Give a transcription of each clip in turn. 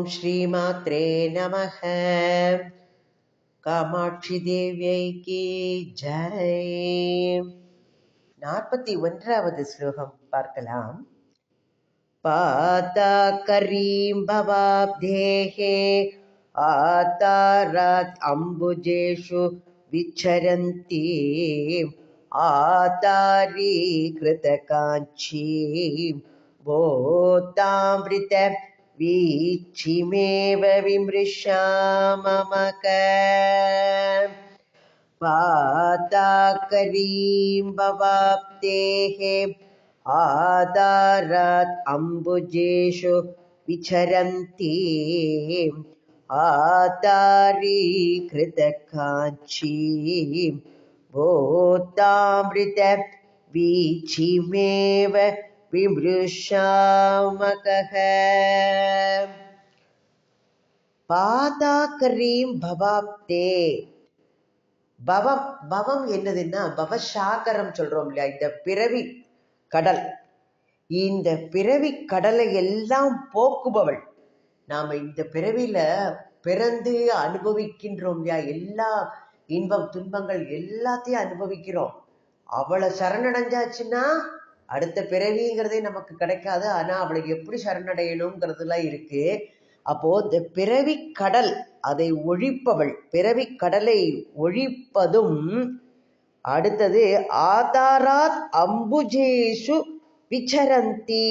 ஓம் ஸ்ரீமாத்ரே நமः காமாட்சி தேவியை கி ஜெய் நாற்பத்தி ஒன்றாவது ஸ்லோகம் பார்க்கலாம் पाता करीं भवाब्धेः आतारात् अम्बुजेषु विचरन्ति आतारीकृतकाञ्ची भोतामृत वीक्षिमेव विमृशाममक। वाताकरीं भवाप्तेः आदारात् अम्बुजेषु विचरन्ति आदारीकृतकाञ्ची भूतामृत वीचिमेव विमृशामकः பாதாக்கரீம் பவாப்தே பவம் பவம் என்னதுன்னா பவசாகரம் சொல்றோம் இல்லையா இந்த பிறவி கடல் இந்த பிறவி கடலை எல்லாம் போக்குபவள் நாம இந்த பிறவில பிறந்து அனுபவிக்கின்றோம் இல்லையா எல்லா இன்பம் துன்பங்கள் எல்லாத்தையும் அனுபவிக்கிறோம் அவளை சரணடைஞ்சாச்சுன்னா அடுத்த பிறவிங்கிறதே நமக்கு கிடைக்காது. ஆனால் அவளை எப்படி சரணடையணுங்கிறதுலாம் இருக்கு. அப்போ இந்த பிறவி கடல் அதை ஒழிப்பவள் பிறவி கடலை ஒழிப்பதும் அடுத்தது ஆதாராத் அம்புஜேஷு விச்சரந்தி.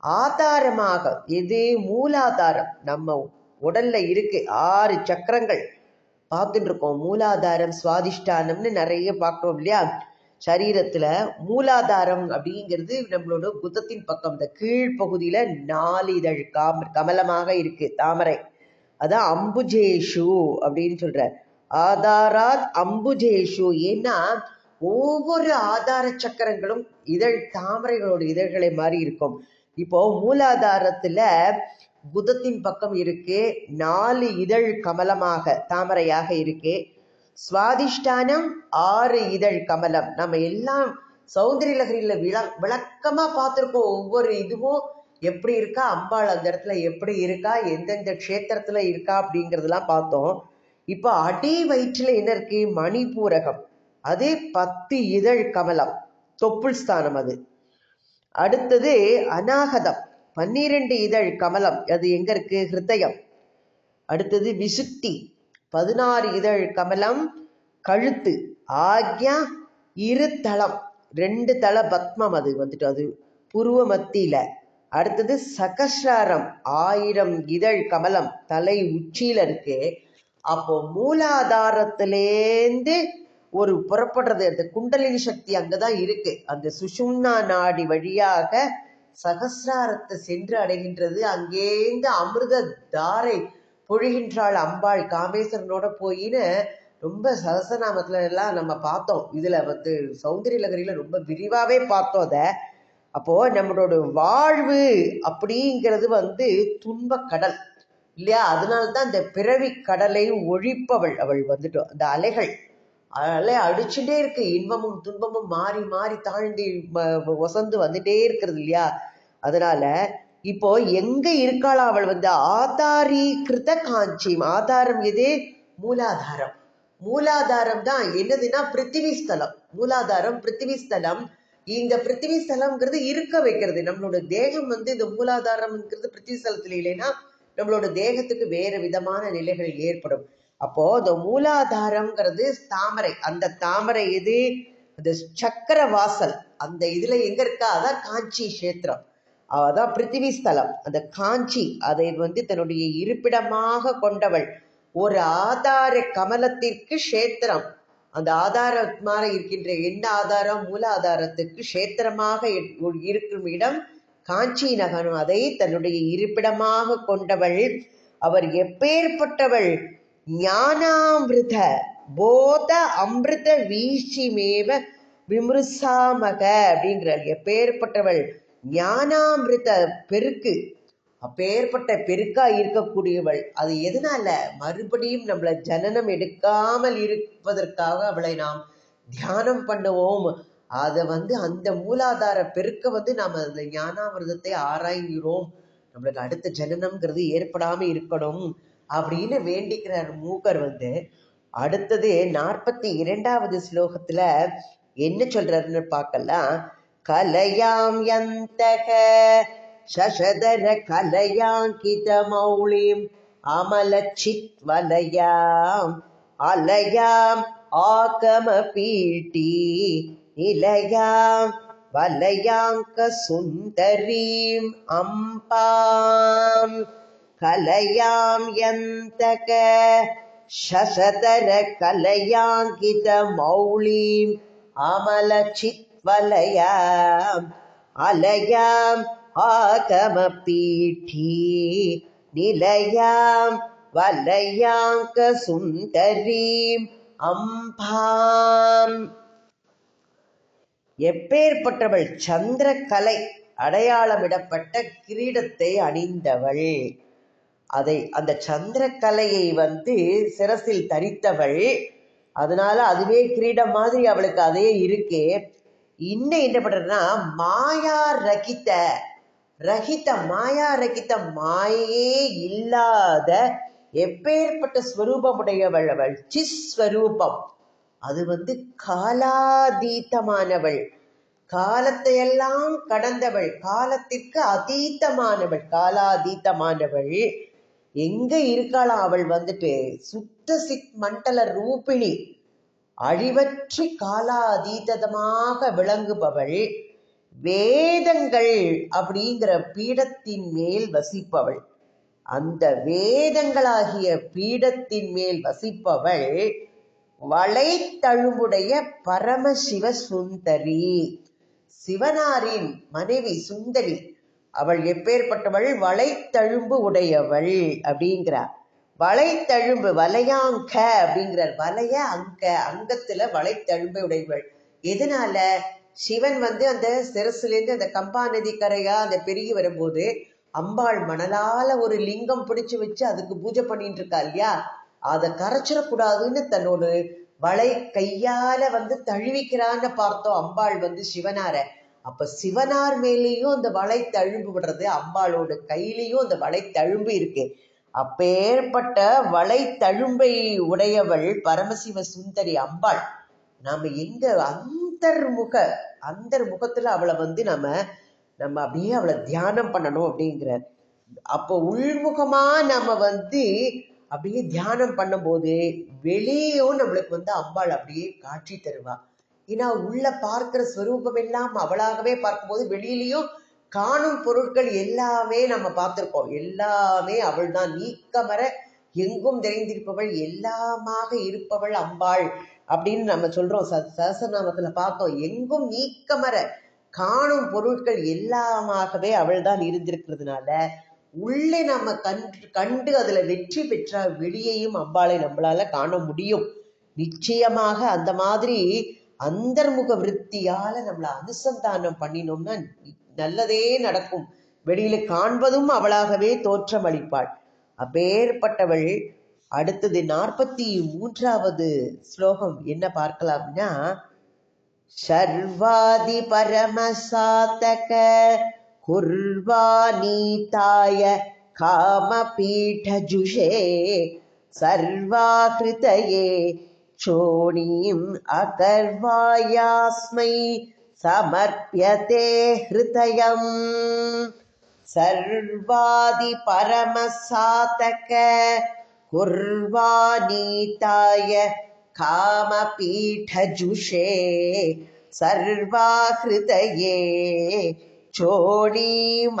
ஆதாரமாக இது மூலாதாரம். நம்ம உடல்ல இருக்கு ஆறு சக்கரங்கள். பார்த்துட்டு இருக்கோம் மூலாதாரம் சுவாதிஷ்டானம்னு நிறைய பார்க்குறோம் இல்லையா? சரீரத்துல மூலாதாரம் அப்படிங்கிறது நம்மளோட குதத்தின் பக்கம். இந்த கீழ்ப்பகுதியில நாலு இதழ் காம கமலமாக இருக்கு தாமரை. அதான் அம்புஜேஷு அப்படின்னு சொல்ற. ஆதாராத் அம்புஜேஷு. ஏன்னா ஒவ்வொரு ஆதார சக்கரங்களும் இதழ் தாமரைகளோட இதழ்களை மாதிரி இருக்கும். இப்போ மூலாதாரத்துல புதத்தின் பக்கம் இருக்கு நாலு இதழ் கமலமாக தாமரையாக இருக்கு. சுவாதிஷ்டானம் ஆறு இதழ் கமலம். நம்ம எல்லாம் சௌந்தரிய லகரியில விள விளக்கமா பார்த்துருக்கோம் ஒவ்வொரு இதுவும் எப்படி இருக்கா அம்பாள் அந்த இடத்துல எப்படி இருக்கா எந்தெந்த க்ஷேத்திரத்தில் இருக்கா அப்படிங்கிறதெல்லாம் பார்த்தோம். இப்போ அடி வயிற்றுல என்ன இருக்கு? மணிபூரகம் அது பத்து இதழ் கமலம். தொப்புள் ஸ்தானம் அது. அடுத்தது அநாகதம். பன்னிரண்டு இதழ் கமலம். அது எங்க இருக்கு? ஹிருதயம். அடுத்தது விசுத்தி பதினாறு இதழ் கமலம் கழுத்து ஆக்யா இரு தளம் ரெண்டு தள பத்மம் அது வந்துட்டு அது புருவ மத்தியில. அடுத்தது சகசிராரம் ஆயிரம் இதழ் கமலம் தலை உச்சியில இருக்கு. அப்போ மூலாதாரத்திலேந்து ஒரு புறப்படுறது அந்த குண்டலினி சக்தி அங்கதான் இருக்கு. அந்த சுஷும்னா நாடி வழியாக சகசிராரத்தை சென்று அடைகின்றது. அங்கேந்து அமிர்த தாரை பொழிகின்றாள் அம்பாள் காமேஸ்வரனோட போயின்னு ரொம்ப சரசநாமத்துல எல்லாம் நம்ம பார்த்தோம். இதுல வந்து சௌந்தரிய நகரியில் ரொம்ப விரிவாவே பார்த்தோம் அதை. அப்போ நம்மளோட வாழ்வு அப்படிங்கிறது வந்து துன்ப கடல் இல்லையா? அதனால்தான் இந்த பிறவி கடலை ஒழிப்பவள் அவள் வந்துட்டோம் அந்த அலைகள் அலை அடிச்சுட்டே இருக்கு. இன்பமும் துன்பமும் மாறி மாறி தாழ்ந்து ஒசந்து வந்துட்டே இருக்கிறது இல்லையா? அதனால இப்போ எங்க இருக்காளா அவள் வந்து? ஆதாரீகிருத காஞ்சி ஆதாரம் எது? மூலாதாரம். மூலாதாரம் தான் என்னதுன்னா பிருத்திவி ஸ்தலம். மூலாதாரம் பிருத்திவி ஸ்தலம். இந்த பிருத்திவி ஸ்தலம்ங்கிறது இருக்க வைக்கிறது. நம்மளோட தேகம் வந்து இந்த மூலாதாரம்ங்கிறது பிருத்திவி ஸ்தலத்துல இல்லைன்னா நம்மளோட தேகத்துக்கு வேற விதமான நிலைகள் ஏற்படும். அப்போ இந்த மூலாதாரம்ங்கிறது தாமரை. அந்த தாமரை எது? அந்த சக்கர வாசல் அந்த இதுல எங்க இருக்கா? அதான் காஞ்சி கஷேத்திரம். அதான் பிருத்திவி ஸ்தலம். அந்த காஞ்சி அதை வந்து தன்னுடைய இருப்பிடமாக கொண்டவள். ஒரு ஆதார கமலத்திற்கு கஷேத்திரம். அந்த ஆதாரமாக இருக்கின்ற என்ன ஆதாரம்? மூல ஆதாரத்துக்கு கஷேத்திரமாக இருக்கும் இடம் காஞ்சி நகரம். அதை தன்னுடைய இருப்பிடமாக கொண்டவள். அவர் எப்பேற்பட்டவள்? ஞானாமிருத போத அமிர்த வீழ்ச்சிமேவ விமருசாமக அப்படின்றார். எப்பேற்பட்டவள்? ஞானாமிருத பெருக்கு. அப்பேற்பட்ட பெருக்கா இருக்கக்கூடியவள். அது எதனால? மறுபடியும் நம்மள ஜனனம் எடுக்காமல் இருப்பதற்காக அவளை நாம் தியானம் பண்ணுவோம். அதை வந்து அந்த மூலாதார பெருக்க வந்து நாம் அந்த ஞானாமிரதத்தை ஆராய்கிறோம். நம்மளுக்கு அடுத்த ஜனனம்ங்கிறது ஏற்படாம இருக்கணும் அப்படின்னு வேண்டிக்கிறார் மூக்கர் வந்து. அடுத்தது நாற்பத்தி இரண்டாவது ஸ்லோகத்துல என்ன சொல்றாருன்னு பார்க்கலாம். கலையாம் யந்தக சசதர கலையாங்கித மௌளிம் அமலச்சித் வலயாம் அலயாம் ஆகம பீட்டி நிலயாம். வலயாங்க சுந்தரீம் வலயாம் அலயாம் ஆகமபீட்டி நிலையாம் வலையாங்க சுந்தரீம் அம்பாம். எப்பேற்பட்டவள் சந்திர கலை அடையாளமிடப்பட்ட கிரீடத்தை அணிந்தவள். அதை அந்த சந்திர கலையை வந்து சிரசில் தரித்தவள். அதனால அதுவே கிரீடம் மாதிரி அவளுக்கு அதே இருக்கே. இன்னும் என்ன பண்றதுன்னா மாயா ரகித ரகித்த மாயா ரகித்த மாயே இல்லாத எப்பேற்பட்ட ஸ்வரூபமுடையவள். அவள் சிஸ்வரூபம். அது வந்து காலாதீத்தமானவள். காலத்தையெல்லாம் கடந்தவள். காலத்திற்கு அதீத்தமானவள். காலாதீத்தமானவள். எங்க இருக்காளாம் அவள் வந்துட்டு? சுத்த சித் மண்டல ரூபிணி. அழிவற்று காலாதீதமாக விளங்குபவள் வேதங்கள் அப்படிங்கிற பீடத்தின் மேல் வசிப்பவள். அந்த வேதங்களாகிய பீடத்தின் மேல் வசிப்பவள் வளைத்தழும்புடைய பரமசிவ சுந்தரி. சிவனாரின் மனைவி சுந்தரி. அவள் எப்பேற்பட்டவள்? வளைத்தழும்பு உடையவள் அப்படிங்கிறார் வளைத்தழும்பு வலையாங்க அப்படிங்கிறார். வலைய அங்க அங்கத்துல வளைத்தழும்பு உடையவள். எதனால? சிவன் வந்து அந்த சிரசுலேருந்து அந்த கம்பா நதிக்கரையா அந்த பெருகி வரும்போது அம்பாள் மணலால ஒரு லிங்கம் பிடிச்சு வச்சு அதுக்கு பூஜை பண்ணிட்டு இருக்கா இல்லையா? அதை கரைச்சிடக்கூடாதுன்னு தன்னோட வளை கையால வந்து தழுவிக்கிறான்னு பார்த்தோம். அம்பாள் வந்து சிவனார. அப்ப சிவனார் மேலேயும் அந்த வளை தழும்பு விடுறது அம்பாளோட கையிலையும் அந்த வளை தழும்பு இருக்கு. அப்பேற்பட்ட வளை தழும்பை உடையவள் பரமசிவ சுந்தரி அம்பாள். நாம எங்க அந்தர்முக அந்தர்முகத்துல அவளை வந்து நம்ம நம்ம அப்படியே அவளை தியானம் பண்ணணும் அப்படிங்கிறார் அப்போ உள்முகமா நம்ம வந்து அப்படியே தியானம் பண்ணும்போது வெளியும் நம்மளுக்கு வந்து அம்பாள் அப்படியே காட்சி தருவா. ஏன்னா உள்ள பார்க்கிற ஸ்வரூபம் எல்லாம் அவளாகவே பார்க்கும்போது வெளியிலையும் காணும் பொருட்கள் எல்லாமே நம்ம பார்த்துருக்கோம் எல்லாமே அவள் தான் நீக்கமர எங்கும் நிறைந்திருப்பவள் எல்லாமாக இருப்பவள் அம்பாள் அப்படின்னு நம்ம சொல்றோம். ச பார்த்தோம். எங்கும் நீக்கமர காணும் பொருட்கள் எல்லாமாகவே அவள் தான் இருந்திருக்கிறதுனால உள்ளே நம்ம கண்டு கண்டு அதுல வெற்றி பெற்றால் வெளியையும் அம்பாளை நம்மளால காண முடியும். நிச்சயமாக அந்த மாதிரி அந்தர்முக விற்த்தியால நம்மளை அனுசந்தானம் பண்ணினோம்னா நல்லதே நடக்கும். வெளியில காண்பதும் அவளாகவே தோற்றம் அளிப்பாள் அப்பேற்பட்டவள். அடுத்தது நாற்பத்தி மூன்றாவது ஸ்லோகம் என்ன பார்க்கலாம்னா சர்வாதி பரமசாத்தக குர்வாணீதாய காமபீடஜுஷே சர்வாகிருதயே क्षोणीम् अथर्वायास्मै समर्प्यते हृदयम् सर्वादिपरमसातक कुर्वानीताय कामपीठजुषे सर्वाहृदये चोणीमकर्वायास्मै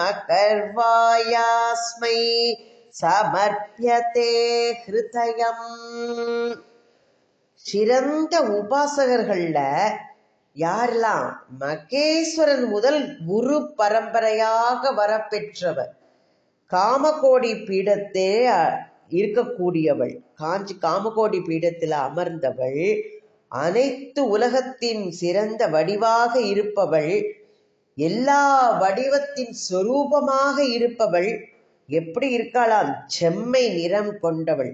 समर्प्यते हृदयम् சிறந்த உபாசகர்கள்ல யாரெல்லாம்? மகேஸ்வரன் முதல் குரு பரம்பரையாக வரப்பெற்றவர். காமகோடி பீடத்தே இருக்கக்கூடியவள். காஞ்சி காமகோடி பீடத்தில் அமர்ந்தவள். அனைத்து உலகத்தின் சிறந்த வடிவாக இருப்பவள். எல்லா வடிவத்தின் சொரூபமாக இருப்பவள். எப்படி இருக்காளாம்? செம்மை நிறம் கொண்டவள்.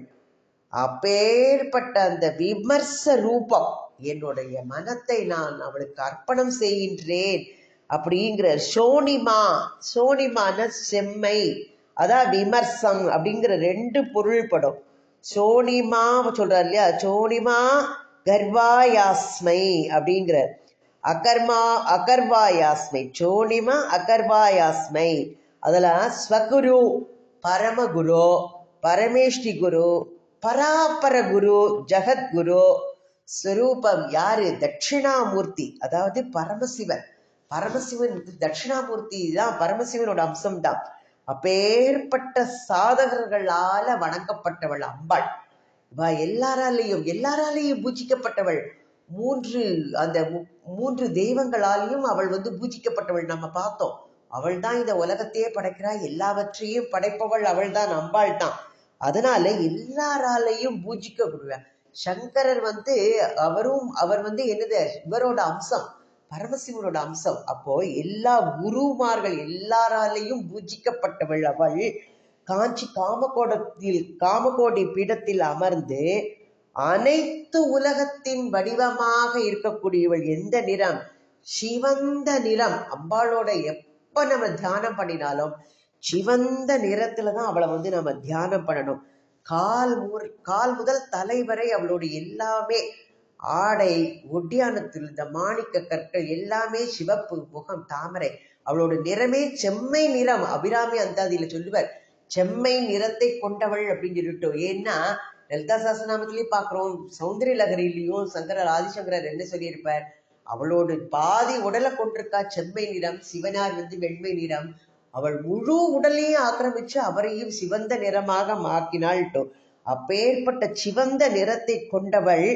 அப்பேற்பட்ட அந்த விமர்ச ரூபம் என்னுடைய மனத்தை நான் அவளுக்கு அர்ப்பணம் செய்கின்றேன் அப்படிங்கிற சோனிமா சோனிமான செம்மை அதான் விமர்சம் அப்படிங்கிற ரெண்டு பொருள்படும். சோனிமா சொல்றாரு இல்லையா? சோனிமா கர்வாயாஸ்மை அப்படிங்கிற. அகர்மா அகர்வாயாஸ்மை. சோனிமா அகர்வாயாஸ்மை. அதெல்லாம் ஸ்வகுரு பரமகுரு பரமேஷ்டி குரு பராபர குரு ஜெகத்குரு ஸ்வரூபம் யாரு? தட்சிணாமூர்த்தி. அதாவது பரமசிவன். பரமசிவன் தட்சிணாமூர்த்தி தான் பரமசிவனோட அம்சம் தான். அப்பேற்பட்ட சாதகர்களால வணங்கப்பட்டவள் அம்பாள். வா எல்லாராலையும் எல்லாராலையும் பூஜிக்கப்பட்டவள். மூன்று அந்த மு- மூன்று தெய்வங்களாலையும் அவள் வந்து பூஜிக்கப்பட்டவள் நம்ம பார்த்தோம். அவள் தான் இந்த உலகத்தையே படைக்கிறாள் எல்லாவற்றையும் படைப்பவள் அவள் தான் அம்பாள் தான் அதனால எல்லாராலையும் பூஜிக்கப்படுவ சங்கரர் வந்து அவரும் அவர் வந்து என்னது? இவரோட அம்சம் பரமசிவனோட அம்சம். அப்போ எல்லா குருமார்கள் எல்லாராலையும் பூஜிக்கப்பட்டவள் அவள். காஞ்சி காமகோடத்தில் காமகோடி பீடத்தில் அமர்ந்து அனைத்து உலகத்தின் வடிவமாக இருக்கக்கூடியவள் எந்த நிறம்? சிவந்த நிறம். அம்பாளோட எப்ப நம்ம தியானம் பண்ணினாலும் சிவந்த நிறத்துல தான் அவளை வந்து நம்ம தியானம் பண்ணணும். கால் முர் கால் முதல் தலைவரை அவளோட அவளுடைய எல்லாமே ஆடை ஒட்டியானத்தில் இந்த மாணிக்க கற்கள் எல்லாமே சிவப்பு முகம் தாமரை. அவளோட நிறமே செம்மை நிறம். அபிராமி அந்தாதியில சொல்லுவார் செம்மை நிறத்தை கொண்டவள் அப்படின்னு சொல்லிட்டு ஏன்னா லலிதா சாஸ்திரநாமத்திலயும் பார்க்குறோம் சௌந்தரிய லகரிலையும் சங்கரர் ஆதிசங்கரர் என்ன சொல்லியிருப்பார்? அவளோட பாதி உடலை கொண்டிருக்கா செம்மை நிறம் சிவனார் வந்து வெண்மை நிறம் அவள் முழு உடலையும் ஆக்கிரமிச்சு அவரையும் சிவந்த நிறமாக மாக்கினாள்ட்டோ அப்பேற்பட்ட சிவந்த நிறத்தை கொண்டவள்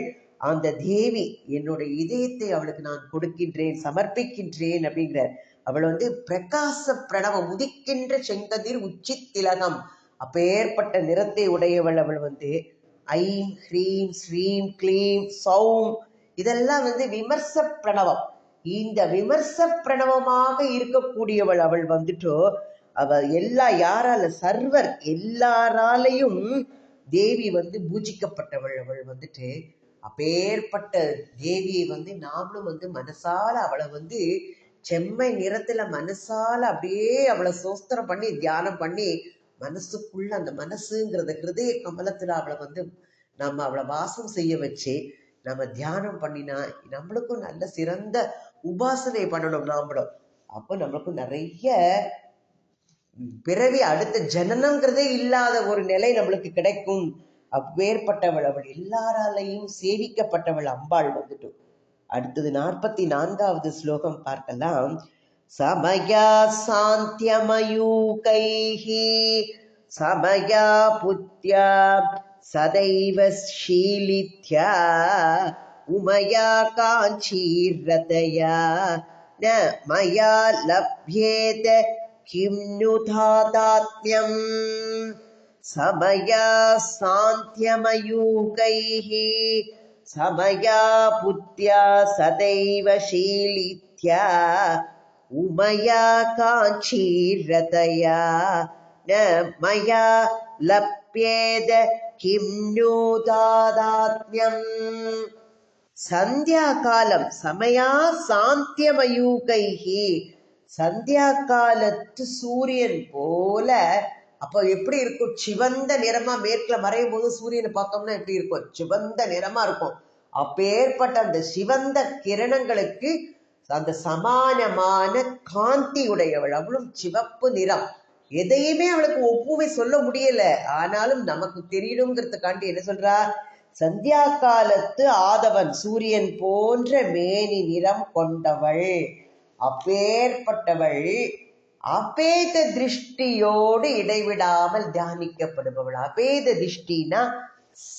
அந்த தேவி என்னோட இதயத்தை அவளுக்கு நான் கொடுக்கின்றேன் சமர்ப்பிக்கின்றேன் அப்படிங்கிறார். அவள் வந்து பிரகாச பிரணவம் உதிக்கின்ற செங்கதிர் உச்சி திலகம். அப்பேற்பட்ட நிறத்தை உடையவள் அவள் வந்து ஐம் ஹ்ரீம் ஸ்ரீம் க்ளீம் சௌம். இதெல்லாம் வந்து விமர்ச பிரணவம். இந்த விமர்ச பிரணவமாக இருக்கக்கூடியவள் அவள் வந்துட்டோ அவ எல்லா யாரால சர்வர் எல்லாராலையும் தேவி வந்து பூஜிக்கப்பட்டவள் அவள் வந்துட்டு அப்பேற்பட்ட தேவியை வந்து நாமளும் வந்து மனசால அவளை வந்து செம்மை நிறத்துல மனசால அப்படியே அவளை சோஸ்திரம் பண்ணி தியானம் பண்ணி மனசுக்குள்ள அந்த மனசுங்கிறத ஹிருதய கமலத்துல அவளை வந்து நம்ம அவளை வாசம் செய்ய வச்சு நம்ம தியானம் பண்ணினா நம்மளுக்கும் நல்ல சிறந்த உபாசனை பண்ணணும் நாமளும். அப்போ நம்மளுக்கு நிறைய பிறவி அடுத்த ஜனனம்ங்கிறதே இல்லாத ஒரு நிலை நம்மளுக்கு கிடைக்கும். அப்பேற்பட்டவள் அவள் எல்லாராலையும் சேவிக்கப்பட்டவள் அம்பாள் வந்துட்டு அடுத்தது நாற்பத்தி நான்காவது ஸ்லோகம் பார்க்கலாம். சமயா சாந்தியமயூகைஹி சமயா புத்யா சதைவ ஷீலித்யா उमया काञ्चीरतया। न मया लभ्येत किं नुतादात्म्यम् समयासान्त्यमयूगैः समया सान्त्यमयूकैः समया बुद्ध्या सदैव शीलित्या। उमया काञ्चीरतया। न मया लप्येद किं नु दादात्म्यम् சந்தியாகாலம் சமயா சாந்தியமயூகைஹி. சந்தியா காலத்து சூரியன் போல அப்போ எப்படி இருக்கும்? சிவந்த நிறமா மேற்குல மறையும் போது சூரியனை பார்த்தோம்னா எப்படி இருக்கும்? சிவந்த நிறமா இருக்கும். அப்பேற்பட்ட அந்த சிவந்த கிரணங்களுக்கு அந்த சமானமான காந்தி உடையவள். அவளும் சிவப்பு நிறம். எதையுமே அவளுக்கு ஒப்புமை சொல்ல முடியல. ஆனாலும் நமக்கு தெரியணுங்கிறதுக்காண்டி என்ன சொல்றா? சந்தியா காலத்து ஆதவன் சூரியன் போன்ற மேனி நிறம் கொண்டவள். அப்பேற்பட்டவள் அபேத திருஷ்டியோடு இடைவிடாமல் தியானிக்கப்படுபவள். அபேத திருஷ்டினா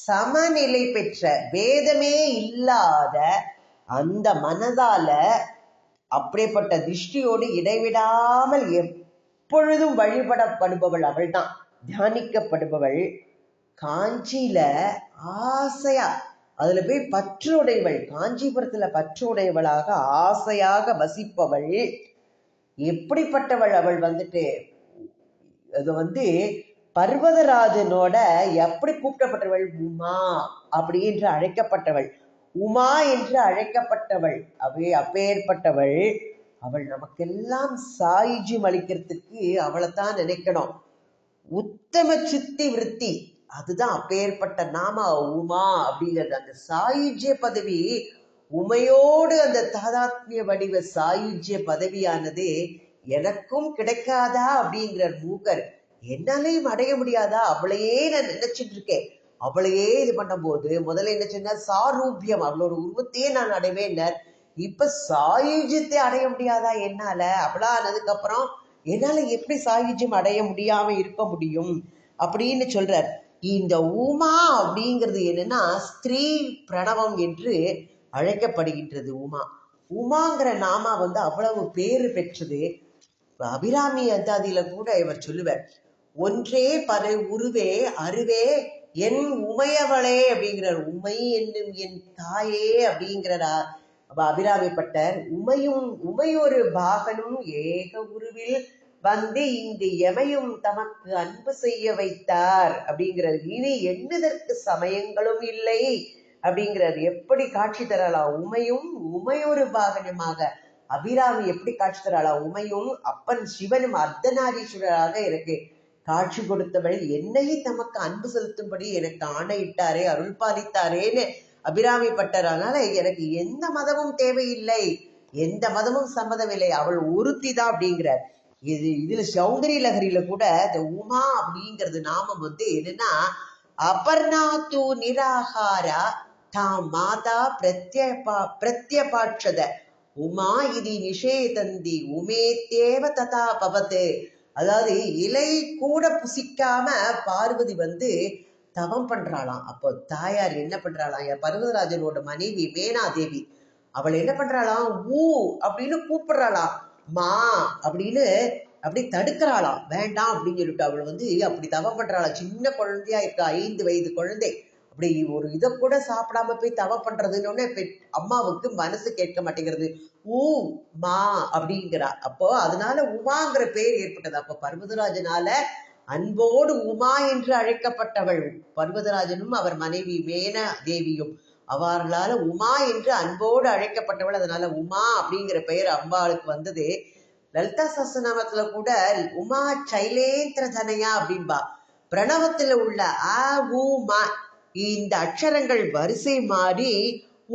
சமநிலை பெற்ற வேதமே இல்லாத அந்த மனதால அப்படிப்பட்ட திருஷ்டியோடு இடைவிடாமல் எப்பொழுதும் வழிபடப்படுபவள் அவள் தான் தியானிக்கப்படுபவள். காஞ்சியில ஆசையா அதுல போய் பற்றுடையவள் காஞ்சிபுரத்துல பற்றுடையவளாக ஆசையாக வசிப்பவள். எப்படிப்பட்டவள் அவள் வந்துட்டு? அது வந்து பர்வதராஜனோட எப்படி கூப்பிடப்பட்டவள்? உமா அப்படி என்று அழைக்கப்பட்டவள். உமா என்று அழைக்கப்பட்டவள். அவே அப்பேற்பட்டவள். அவள் நமக்கெல்லாம் சாயுஜ்யம் அளிக்கிறதுக்கு அவளைத்தான் நினைக்கணும். உத்தம சித்தி விருத்தி. அதுதான் அப்பேற்பட்ட நாம உமா அப்படிங்கிறது. அந்த சாயுஜ்ய பதவி உமையோடு அந்த தாதாத்மிய வடிவ சாயுஜ்ய பதவியானது எனக்கும் கிடைக்காதா அப்படிங்கிறார் மூக்கர் என்னாலையும் அடைய முடியாதா? அவளையே நான் நினைச்சிட்டு இருக்கேன். அவளையே இது பண்ணும்போது முதல்ல என்ன சொன்ன சாரூபியம் அவளோட உருவத்தையே நான் அடைவேன்னர் இப்ப சாயுஜ்யத்தை அடைய முடியாதா என்னால? அவளா ஆனதுக்கு அப்புறம் என்னால எப்படி சாயுஜ்யம் அடைய முடியாம இருக்க முடியும்? அப்படின்னு சொல்றார். இந்த உமா அப்படிங்கிறது என்னன்னா ஸ்திரீ பிரணவம் என்று அழைக்கப்படுகின்றது உமா. உமாங்கிற நாமா வந்து அவ்வளவு பேறு பெற்றது. அபிராமி அந்தாதியில கூட இவர் சொல்லுவார் ஒன்றே பறை உருவே அருவே என் உமையவளே அப்படிங்கிறார். உமை என்னும் என் தாயே அப்படிங்கிறா அபிராமிப்பட்டர் உமையும் உமையொரு பாகனும் ஏக உருவில் வந்து இங்கு எமையும் தமக்கு அன்பு செய்ய வைத்தார் அப்படிங்கிறது இனி எண்ணுதற்கு சமயங்களும் இல்லை அப்படிங்கிறார். எப்படி காட்சி தரலாம் உமையும் உமையொரு பாகனமாக அபிராமி எப்படி காட்சி தரலாம் உமையும் அப்பன் சிவனும் அர்த்தநாரீஸ்வரராக இருக்கு. காட்சி கொடுத்தவள் என்னை தமக்கு அன்பு செலுத்தும்படி எனக்கு ஆணையிட்டாரே அருள் பாலித்தாரேன்னு அபிராமி பட்டர். அதனால எனக்கு எந்த மதமும் தேவையில்லை. எந்த மதமும் சம்மதம் இல்லை அவள் ஒருத்தி தான் அப்படிங்கிறார். இது இதுல சௌந்தரி லகரியில கூட இந்த உமா அப்படிங்கிறது நாமம் வந்து என்னன்னா அபர்ணா தூ நிராகாரா தாம் மாதா பிரத்யபா பிரத்யபாட்சத. உமா இது நிஷேதந்தி உமேத்தேவ ததா பவத்து அதாவது இலை கூட புசிக்காம பார்வதி வந்து தவம் பண்றாளாம். அப்போ தாயார் என்ன பண்றாளாம்? என் பர்வதராஜனோட மனைவி மேனாதேவி. அவள் என்ன பண்றாளாம்? ஊ அப்படின்னு கூப்பிடுறாளாம். மா அப்படின்னு அப்படி தடுக்கிறாளா வேண்டாம் அப்படின்னு சொல்லிட்டு அவள் வந்து அப்படி தவம் பண்றாளா. சின்ன குழந்தையா இருக்கா ஐந்து வயது குழந்தை. அப்படி ஒரு இதை கூட சாப்பிடாம போய் தவம் பண்றதுன்னு அம்மாவுக்கு மனசு கேட்க மாட்டேங்கிறது. ஊ மா அப்படிங்கிறா. அப்போ அதனால உமாங்கிற பேர் ஏற்பட்டது. அப்போ பர்வதராஜனால அன்போடு உமா என்று அழைக்கப்பட்டவள் பர்வதராஜனும் அவர் மனைவி மேன தேவியும். அவர்களால் உமா என்று அன்போடு அழைக்கப்பட்டவள். அதனால உமா அப்படிங்கிற பெயர் அம்பாளுக்கு வந்தது. லலிதா சஸ்திரநாமத்துல கூட உமா சைலேந்திர தனையா அப்படின்பா. பிரணவத்துல உள்ள அ உ ம இந்த அக்ஷரங்கள் வரிசை மாறி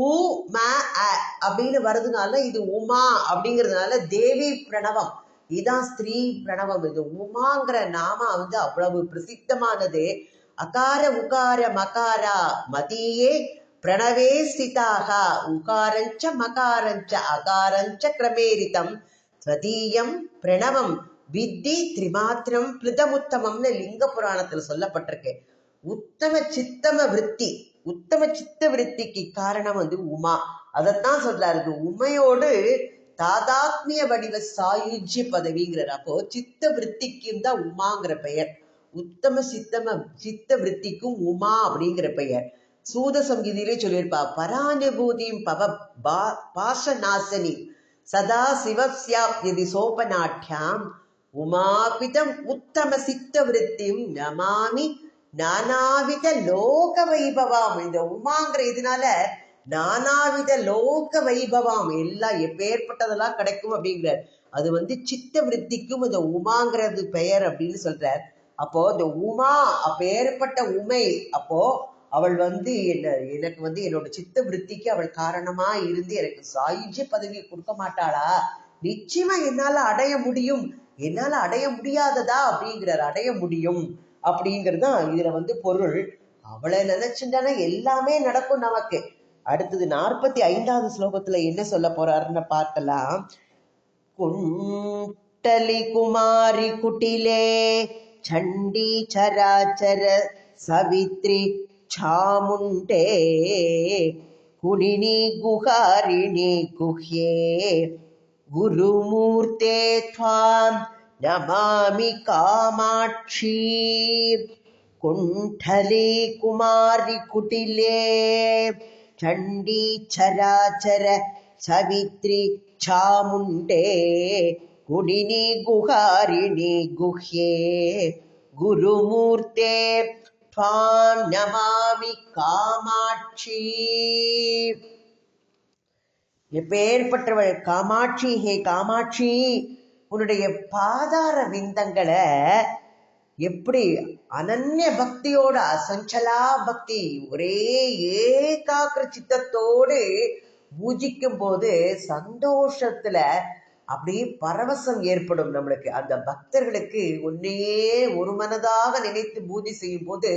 உ ம அ அப்படின்னு வர்றதுனால இது உமா அப்படிங்கிறதுனால தேவி பிரணவம். இதான் ஸ்திரீ பிரணவம். இது உமாங்கிற நாம வந்து அவ்வளவு பிரசித்தமானது. அகார உகார மகாரா மதியே பிரணவே ஸ்திதாக உகாரஞ்ச மகாரஞ்ச அகாரஞ்ச கிரமேரிதம் ஸ்வதீயம் பிரணவம் வித்தி திரிமாத்திரம் பிரிதமுத்தமம்னு லிங்க புராணத்துல சொல்லப்பட்டிருக்கு. உத்தம சித்தம விருத்தி உத்தம சித்த விருத்திக்கு காரணம் வந்து உமா. அதைத்தான் சொல்றாரு. உமையோடு தாதாத்மிய வடிவ சாயுஜ்ய பதவிங்கிறார். அப்போ சித்த விருத்திக்கும் தான் உமாங்கிற பெயர். உத்தம சித்தம சித்த விருத்திக்கும் உமா அப்படிங்கிற பெயர். சூத சங்கீதியிலே சொல்லியிருப்பா. பரானுபூதியும் பவ பா பாசநாசனி சதா சிவஸ்யாப்யதி சோபநாட்யாம் உமாபிதம் உத்தம சித்த விருத்தியும் நமாமி நானாவித லோக வைபவாம் இந்த உமாங்கிற இதனால நானாவித லோக வைபவாம் எல்லாம் எப்பேற்பட்டதெல்லாம் கிடைக்கும் அப்படிங்கிறார். அது வந்து சித்த விருத்திக்கும் இந்த உமாங்கிறது பெயர் அப்படின்னு சொல்றார். அப்போ இந்த உமா அப்பேற்பட்ட உமை அப்போ அவள் வந்து என்ன எனக்கு வந்து என்னோட சித்த விருத்திக்கு அவள் காரணமா இருந்து எனக்கு சாயுஜ்ய பதவியை கொடுக்க மாட்டாளா? நிச்சயமா என்னால அடைய முடியும். என்னால அடைய முடியாததா அப்படிங்கிறார். அடைய முடியும் அப்படிங்கறதுதான் இதுல வந்து பொருள். அவளை நினைச்சுட்டானா எல்லாமே நடக்கும் நமக்கு. அடுத்தது நாற்பத்தி ஐந்தாவது ஸ்லோகத்துல என்ன சொல்ல போறாருன்னு பார்க்கலாம். குண்டலி குமாரி குட்டிலே சண்டி சராச்சர சவித்ரி చాముండే కుణిని గుహారిణి గుహ్యే గురుమూర్తే త్వాం నమామి కామాక్షీ कुण्ठले कुमारि कुटिले चण्डी चराचर सवित्रि चामुण्डे कुणिनि गुहारिणि गुह्ये गुरुमूर्ते பாம் நமாமி காமாட்சி எப்பேற்பட்டவள் காமாட்சி ஹே காமாட்சி உன்னுடைய பாதார விந்தங்களை எப்படி அனன்ய பக்தியோட அசஞ்சலா பக்தி ஒரே ஏகாக்கிர சித்தத்தோடு பூஜிக்கும் போது சந்தோஷத்துல அப்படியே பரவசம் ஏற்படும் நம்மளுக்கு. அந்த பக்தர்களுக்கு ஒன்னே ஒரு மனதாக நினைத்து பூஜை செய்யும் போது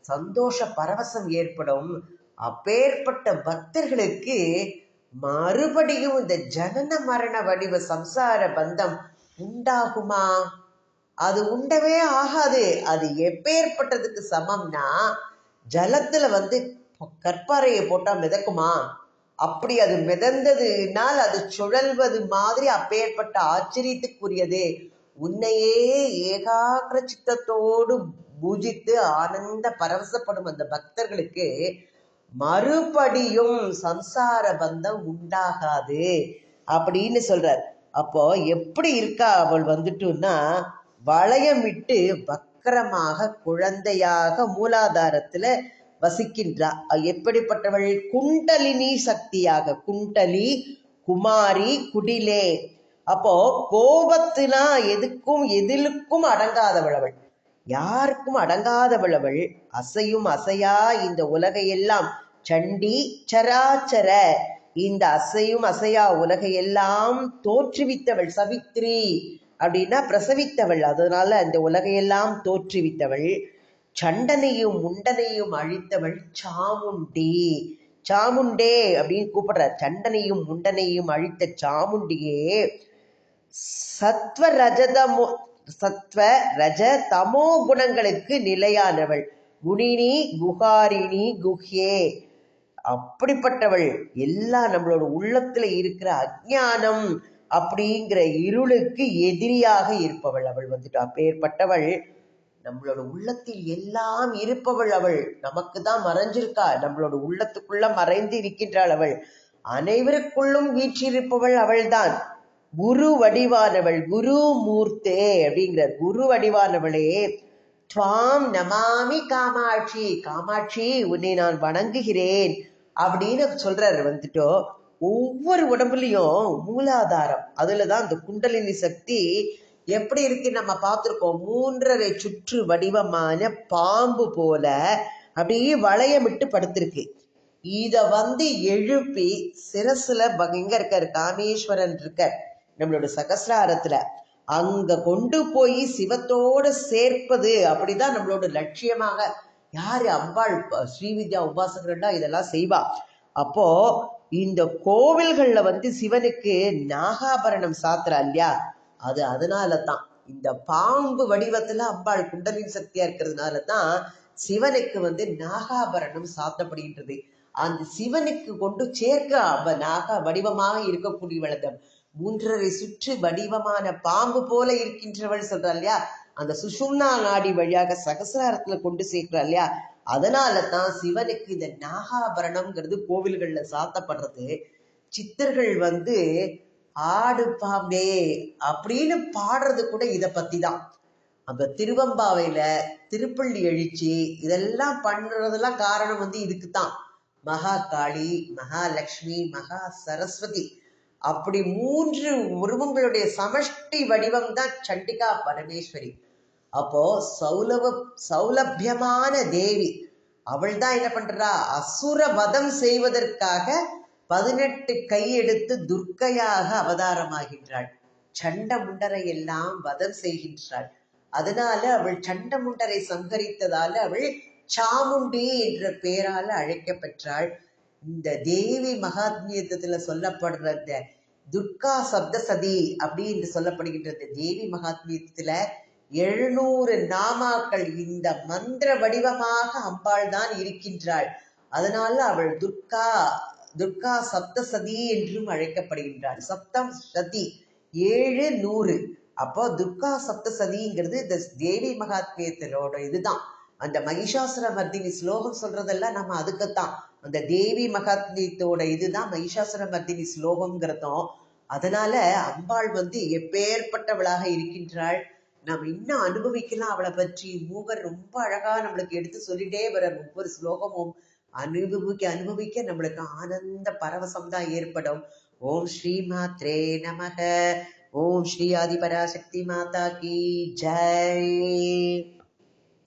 சந்தோஷ பரவசம் ஏற்படும். அப்பேற்பட்ட பக்தர்களுக்கு மறுபடியும் இந்த ஜனன மரண வடிவ சம்சார பந்தம் உண்டாகுமா? அது உண்டவே ஆகாது. அது எப்பேற்பட்டதுக்கு சமம்னா ஜலத்துல வந்து கற்பாறையை போட்டா மிதக்குமா? அப்படி அது மிதந்ததுனால் அது சுழல்வது மாதிரி அப்பேற்பட்ட ஆச்சரியத்துக்குரியது. உன்னையே ஏகாகிர சித்தத்தோடு பூஜித்து ஆனந்த பரவசப்படும் அந்த பக்தர்களுக்கு மறுபடியும் சம்சார பந்தம் உண்டாகாது அப்படின்னு சொல்றார். அப்போ எப்படி இருக்கா அவள் வந்துட்டுன்னா வளையமிட்டு வக்கரமாக குழந்தையாக மூலாதாரத்துல வசிக்கின்றார் எப்படிப்பட்டவள்? குண்டலினி சக்தியாக. குண்டலி குமாரி குடிலே. அப்போ கோபத்தினா எதுக்கும் எதிலுக்கும் அடங்காதவள் அவள். யாருக்கும் அடங்காதவள் அவள். அசையும் அசையா இந்த உலகையெல்லாம். சண்டி சராச்சர இந்த அசையும் அசையா உலகையெல்லாம் தோற்றுவித்தவள். சவித்ரி. அப்படின்னா பிரசவித்தவள். அதனால அந்த உலகையெல்லாம் தோற்றுவித்தவள். சண்டனையும் முண்டனையும் அழித்தவள் சாமுண்டி. சாமுண்டே அப்படின்னு கூப்பிடுற சண்டனையும் முண்டனையும் அழித்த சாமுண்டியே. சத்வ ரஜதமோ சத்வ ரஜ தமோ குணங்களுக்கு நிலையானவள். குணினி குகாரிணி குஹ்யே. அப்படிப்பட்டவள். எல்லாம் நம்மளோட உள்ளத்துல இருக்கிற அஜானம் அப்படிங்கிற இருளுக்கு எதிரியாக இருப்பவள். அவள் வந்துட்டு. அப்பேற்பட்டவள் நம்மளோட உள்ளத்தில் எல்லாம் இருப்பவள் அவள். நமக்கு தான் மறைஞ்சிருக்கா. நம்மளோட உள்ளத்துக்குள்ள மறைந்து இருக்கின்றாள் அவள். அனைவருக்குள்ளும் வீற்றிருப்பவள் அவள்தான். குரு வடிவானவள். குரு மூர்த்தே அப்படிங்கிறார். குரு வடிவானவளே. துவாம் நமாமி காமாட்சி. காமாட்சி உன்னை நான் வணங்குகிறேன் அப்படின்னு சொல்றாரு. வந்துட்டோ ஒவ்வொரு உடம்புலயும் மூலாதாரம். அதுலதான் அந்த குண்டலினி சக்தி எப்படி இருக்கு நம்ம பார்த்துருக்கோம்? மூன்றரை சுற்று வடிவமான பாம்பு போல அப்படியே வளையமிட்டு படுத்திருக்கு. இதை வந்து எழுப்பி சிரசுல எங்க இருக்கார் காமேஸ்வரன் இருக்கார் நம்மளோட சகசிராரத்துல. அங்க கொண்டு போய் சிவத்தோட சேர்ப்பது அப்படிதான் நம்மளோட லட்சியமாக. யாரு அம்பாள் ஸ்ரீவித்யா உபாசகர்கள்னா இதெல்லாம் செய்வா. அப்போ இந்த கோவில்கள்ல வந்து சிவனுக்கு நாகாபரணம் சாத்துறா இல்லையா? அது அதனால தான் இந்த பாம்பு வடிவத்துல அம்பாள் குண்டலின் சக்தியா இருக்கிறதுனால தான் சிவனுக்கு வந்து நாகாபரணம் சாத்தப்படுகின்றது. அந்த சிவனுக்கு கொண்டு சேர்க்க அவ நாக வடிவமாக இருக்கக்கூடியவள் மூன்றரை சுற்று வடிவமான பாம்பு போல இருக்கின்றவள் சொல்றா இல்லையா? அந்த சுஷும்னா நாடி வழியாக சகசிராரத்துல கொண்டு சேர்க்கிறா இல்லையா? அதனால தான் சிவனுக்கு இந்த நாகாபரணம்ங்கிறது கோவில்கள்ல சாத்தப்படுறது. சித்தர்கள் வந்து ஆடு பாம்பே அப்படின்னு பாடுறது கூட இதை பத்தி தான் அந்த திருவம்பாவையில திருப்பள்ளி எழுச்சி இதெல்லாம் பண்றதெல்லாம் காரணம் வந்து இதுக்கு தான் மகா காளி மகாலட்சுமி மகா சரஸ்வதி அப்படி மூன்று உருவங்களுடைய சமஷ்டி வடிவம் தான் சண்டிகா பரமேஸ்வரி. அப்போ சௌலவ சௌலபியமான தேவி அவள் தான் என்ன பண்றா? அசுர வதம் செய்வதற்காக பதினெட்டு கையெடுத்து துர்க்கையாக அவதாரமாகின்றாள். சண்ட முண்டரை எல்லாம் வதம் செய்கின்றாள். அதனால அவள் சண்ட முண்டரை சங்கரித்ததால அவள் சாமுண்டி என்ற பெயரால அழைக்கப்பெற்றாள். இந்த தேவி மகாத்மியத்துல சொல்லப்படுற இந்த துர்கா சப்த சதி அப்படின்னு சொல்லப்படுகின்ற இந்த தேவி மகாத்மியத்துல எழுநூறு நாமாக்கள் இந்த மந்திர வடிவமாக அம்பாள் தான் இருக்கின்றாள். அதனால அவள் துர்கா துர்கா சப்தசதி என்றும் அழைக்கப்படுகின்றார். சப்தம் சதி ஏழு நூறு. அப்போ துர்கா சப்தசதிங்கிறது இந்த தேவி மகாத்மியத்திலோட இதுதான். அந்த மகிஷாசுர மர்தினி ஸ்லோகம் சொல்றதெல்லாம் நம்ம அதுக்குத்தான். அந்த தேவி மகாத்மியத்தோட இதுதான் மகிஷாசுர மர்தினி ஸ்லோகம்ங்கிறதும். அதனால அம்பாள் வந்து எப்பேற்பட்டவளாக இருக்கின்றாள். நாம் இன்னும் அனுபவிக்கலாம் அவளை பற்றி. மூவர் ரொம்ப அழகா நம்மளுக்கு எடுத்து சொல்லிட்டே வர ஒவ்வொரு ஸ்லோகமும் அனுபவிக்க அனுபவிக்க நம்மளுக்கு ஆனந்த பரவசம் தான் ஏற்படும். ஓம் ஸ்ரீ மாத்ரே நமக. ஓம் ஸ்ரீ ஆதிபராசக்தி மாதா கி. ஜெய்.